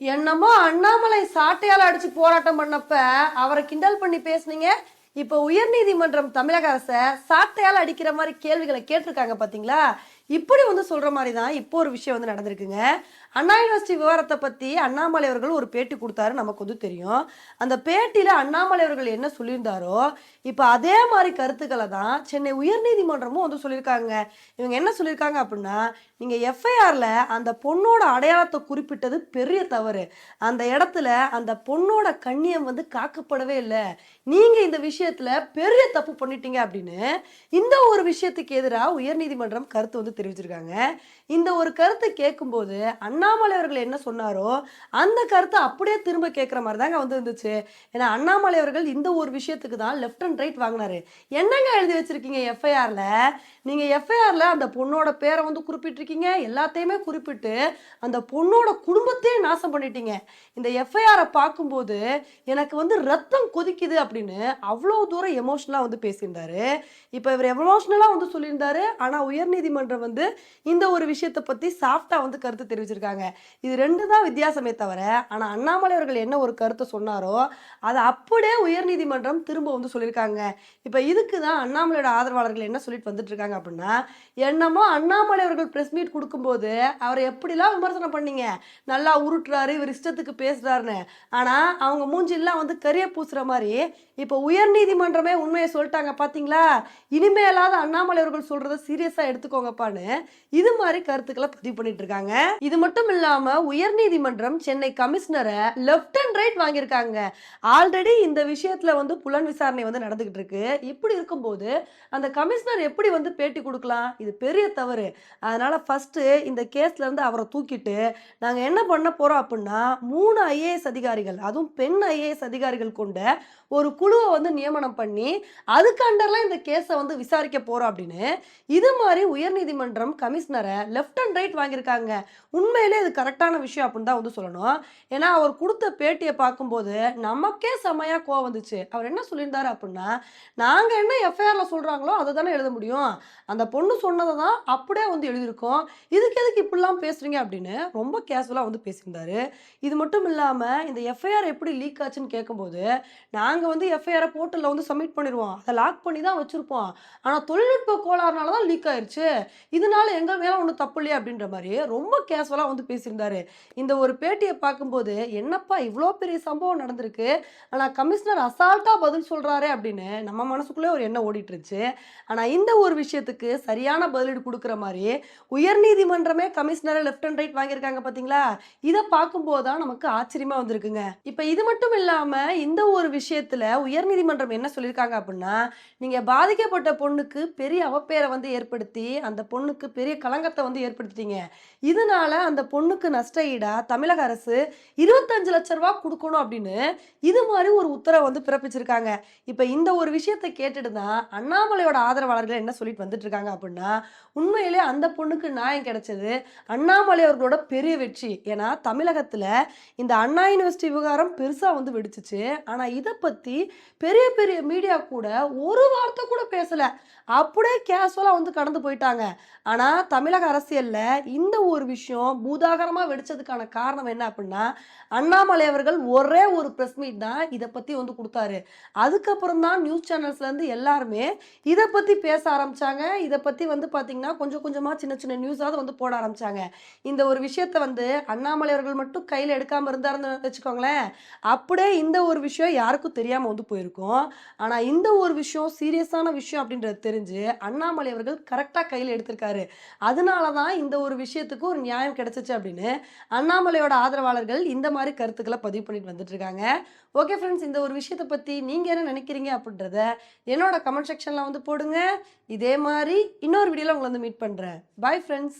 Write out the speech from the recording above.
என்னமோ அண்ணாமலை சாட்டையால் அடிச்சு போராட்டம் பண்ணப்ப அவரை கிண்டல் பண்ணி பேசுனீங்க. இப்ப உயர்நீதிமன்றம் தமிழக அரசை சாட்டையால் அடிக்கிற மாதிரி கேள்விகளை கேட்டிருக்காங்க பாத்தீங்களா? இப்படி வந்து சொல்கிற மாதிரி தான் இப்போ ஒரு விஷயம் வந்து நடந்திருக்குங்க. அண்ணா யூனிவர்சிட்டி விவகாரத்தை பற்றி அண்ணாமலை அவர்கள் ஒரு பேட்டி கொடுத்தாரு நமக்கு வந்து தெரியும். அந்த பேட்டியில் அண்ணாமலை அவர்கள் என்ன சொல்லியிருந்தாரோ இப்போ அதே மாதிரி கருத்துக்களை தான் சென்னை உயர்நீதிமன்றமும் வந்து சொல்லியிருக்காங்க. இவங்க என்ன சொல்லியிருக்காங்க அப்படின்னா நீங்கள் எஃப்ஐஆரில் அந்த பொண்ணோட அடையாளத்தை குறிப்பிட்டது பெரிய தவறு. அந்த இடத்துல அந்த பொண்ணோட கண்ணியம் வந்து காக்கப்படவே இல்லை. நீங்கள் இந்த விஷயத்தில் பெரிய தப்பு பண்ணிட்டீங்க அப்படின்னு இந்த ஒரு விஷயத்துக்கு எதிராக உயர்நீதிமன்றம் கருத்து வந்து தெரிவிச்சிருக்காங்க. இந்த ஒரு கருத்தை கேட்கும்போது அண்ணாமலை அவர்கள் என்ன சொன்னாரோ அந்த கருத்தை அப்படியே திரும்ப கேட்குற மாதிரி தாங்க வந்து இருந்துச்சு ஏன்னா அண்ணாமலை அவர்கள் இந்த ஒரு விஷயத்துக்கு தான் லெஃப்ட் அண்ட் ரைட் வாங்கினாரு. என்னங்க எழுதி வச்சிருக்கீங்க எஃப்ஐஆரில் நீங்கள் எஃப்ஐஆரில் அந்த பொண்ணோட பேரை வந்து குறிப்பிட்டிருக்கீங்க. எல்லாத்தையுமே குறிப்பிட்டு அந்த பொண்ணோட குடும்பத்தையே நாசம் பண்ணிட்டீங்க. இந்த எஃப்ஐஆரை பார்க்கும்போது எனக்கு வந்து ரத்தம் கொதிக்குது அப்படின்னு அவ்வளோ தூரம் எமோஷனலாக வந்து பேசியிருந்தாரு. இப்போ இவர் எமோஷனலாக வந்து சொல்லியிருந்தாரு. ஆனால் உயர்நீதிமன்றம் வந்து வந்து இந்த ஒரு விஷயத்தை பற்றி சாஃப்டாக வந்து கருத்து தெரிவிச்சிருக்காங்க. இது ரெண்டு தான் வித்தியாசமே தவிர ஆனால் அண்ணாமலை அவர்கள் என்ன ஒரு கருத்தை சொன்னாரோ அதை அப்படியே உயர்நீதிமன்றம் திரும்ப வந்து சொல்லியிருக்காங்க. இப்போ இதுக்கு தான் அண்ணாமலையோட ஆதரவாளர்கள் என்ன சொல்லிட்டு வந்துட்டு இருக்காங்க அப்படின்னா என்னமோ அண்ணாமலை அவர்கள் ப்ரெஸ் மீட் கொடுக்கும்போது அவரை எப்படிலாம் விமர்சனம் பண்ணீங்க? நல்லா உருட்டுறாரு இவர் இஷ்டத்துக்கு பேசுறாருன்னு. ஆனால் அவங்க மூஞ்சிலாம் வந்து கரிய பூசுற மாதிரி இப்போ உயர்நீதிமன்றமே உண்மையை சொல்லிட்டாங்க. பார்த்தீங்களா இனிமேலாவது அண்ணாமலை அவர்கள் சீரியஸாக சீரியஸா தொடர்பான இது மாதிரி கருத்துக்களை பதிவு பண்ணிட்டு இருக்காங்க. இது மட்டும் இல்லாம உயர்நீதிமன்றம் சென்னை கமிஷனரை லெஃப்ட் அண்ட் ரைட் வாங்கியிருக்காங்க. ஆல்ரெடி இந்த விஷயத்துல வந்து புலன் விசாரணை வந்து நடந்துகிட்டு இருக்கு. இப்படி இருக்கும்போது அந்த கமிஷனர் எப்படி வந்து பேட்டி கொடுக்கலாம்? இது பெரிய தவறு. அதனால ஃபர்ஸ்ட் இந்த கேஸ்ல இருந்து அவரை தூக்கிட்டு நாங்க என்ன பண்ண போறோம் அப்படின்னா மூணு ஐஏஎஸ் அதிகாரிகள் அதுவும் பெண் ஐஏஎஸ் அதிகாரிகள் கொண்ட ஒரு குழுவை வந்து நியமனம் பண்ணி அதுக்கு அண்டர்லாம் இந்த கேஸை வந்து விசாரிக்க போகிறோம் அப்படின்னு இது மாதிரி உயர்நீதிமன்றம் கமிஷனரை லெஃப்ட் அண்ட் ரைட் வாங்கியிருக்காங்க. உண்மையிலே இது கரெக்டான விஷயம் அப்படின்னு தான் வந்து சொல்லணும். ஏன்னா அவர் கொடுத்த பேட்டியை பார்க்கும்போது நமக்கே செமையாக கோவம் வந்துச்சு. அவர் என்ன சொல்லியிருந்தாரு அப்படின்னா நாங்கள் என்ன எஃப்ஐஆரில் சொல்கிறாங்களோ அதை தானே எழுத முடியும். அந்த பொண்ணு சொன்னதை தான் அப்படியே வந்து எழுதியிருக்கோம். இதுக்கு எதுக்கு இப்படிலாம் பேசுகிறீங்க அப்படின்னு ரொம்ப கேஷுவலாக வந்து பேசியிருந்தாரு. இது மட்டும் இல்லாமல் இந்த எஃப்ஐஆர் எப்படி லீக் ஆச்சுன்னு கேட்கும்போது நாங்கள் நாங்கள் வந்து எஃப்ஐஆரை போர்ட்டலில் வந்து சப்மிட் பண்ணிடுவோம் அதை லாக் பண்ணி தான் வச்சுருப்போம் ஆனால் தொழில்நுட்ப கோளாறுனால தான் லீக் ஆயிடுச்சு இதனால எங்கள் மேலே ஒன்றும் தப்பு இல்லையே அப்படின்ற மாதிரி ரொம்ப கேஷுவலாக வந்து பேசியிருந்தாரு. இந்த ஒரு பேட்டியை பார்க்கும்போது என்னப்பா இவ்வளோ பெரிய சம்பவம் நடந்திருக்கு? ஆனால் கமிஷனர் அசால்ட்டாக பதில் சொல்கிறாரே அப்படின்னு நம்ம மனசுக்குள்ளே ஒரு எண்ணம் ஓடிட்டு இருந்துச்சு. ஆனால் இந்த ஒரு விஷயத்துக்கு சரியான பதிலீடு கொடுக்குற மாதிரி உயர்நீதிமன்றமே கமிஷனரை லெஃப்ட் அண்ட் ரைட் வாங்கியிருக்காங்க பார்த்தீங்களா இதை பார்க்கும்போது தான் நமக்கு ஆச்சரியமாக வந்திருக்குங்க. இப்போ இது மட்டும் இல்லாமல் இந்த ஒரு விஷயத்தில் உயர்நீதிமன்றம் என்ன சொல்லியிருக்காங்க அப்படின்னா நீங்கள் பாதிக்கப்பட்ட பொண்ணுக்கு பெரிய அவப்பேரை வந்து ஏற்படுத்தி அந்த பொண்ணுக்கு பெரிய களங்கத்தை வந்து ஏற்படுத்திட்டீங்க. இதனால அந்த பொண்ணுக்கு நஷ்ட ஈடாக தமிழக அரசு இருபத்தஞ்சு லட்ச ரூபா கொடுக்கணும் அப்படின்னு இது மாதிரி ஒரு உத்தரவை வந்து பிறப்பிச்சிருக்காங்க. இப்போ இந்த ஒரு விஷயத்தை கேட்டுட்டு தான் அண்ணாமலையோட ஆதரவாளர்கள் என்ன சொல்லிட்டு வந்துட்டு இருக்காங்க அப்படின்னா உண்மையிலே அந்த பொண்ணுக்கு நியாயம் கிடைச்சது அண்ணாமலை அவர்களோட பெரிய வெற்றி. ஏன்னா தமிழகத்துல இந்த அண்ணா யூனிவர்சிட்டி விவகாரம் பெருசா வந்து வெடிச்சிச்சு. ஆனா இதை பத்தி பெரிய பெரிய மீடியா கூட ஒரு வார்த்தை கூட பேசலை. அப்படியே கேஷுவலாக வந்து கடந்து போயிட்டாங்க. ஆனால் தமிழக அரசியலில் இந்த ஒரு விஷயம் பூதாகரமாக வெடிச்சதுக்கான காரணம் என்ன அப்படின்னா அண்ணாமலை அவர்கள் ஒரே ஒரு ப்ரெஸ் மீட் தான் இதை பற்றி வந்து கொடுத்தாரு. அதுக்கப்புறம் தான் நியூஸ் சேனல்ஸ்லேருந்து எல்லாருமே இதை பற்றி பேச ஆரம்பிச்சாங்க. இதை பற்றி வந்து பார்த்திங்கன்னா கொஞ்சம் கொஞ்சமாக சின்ன சின்ன நியூஸாவது வந்து போட ஆரம்பிச்சாங்க. இந்த ஒரு விஷயத்த வந்து அண்ணாமலை அவர்கள் மட்டும் கையில் எடுக்காமல் இருந்தாருன்னு வச்சுக்கோங்களேன். அப்படியே இந்த ஒரு விஷயம் யாருக்கும் தெரியாமல் வந்து போயிருக்கோம். ஆனா இந்த ஒரு விஷயம் சீரியஸான விஷயம் அப்படின்றது தெரிஞ்சு அண்ணாமலை அவர்கள் கரெக்டாக கையில் எடுத்திருக்காரு. அதனால தான் இந்த ஒரு விஷயத்துக்கு ஒரு நியாயம் கிடைச்சிச்சு அப்படின்னு அண்ணாமலையோட ஆதரவாளர்கள் இந்த மாதிரி கருத்துக்களை பதிவு பண்ணிட்டு வந்துட்டு இருக்காங்க ஓகே ஃப்ரெண்ட்ஸ் இந்த ஒரு விஷயத்தை பற்றி நீங்கள் என்ன நினைக்கிறீங்க அப்படின்றத என்னோட கமெண்ட் செக்ஷனில் வந்து போடுங்க. இதே மாதிரி இன்னொரு வீடியோவில் உங்களை வந்து மீட் பண்ணுறேன் பாய் ஃப்ரெண்ட்ஸ்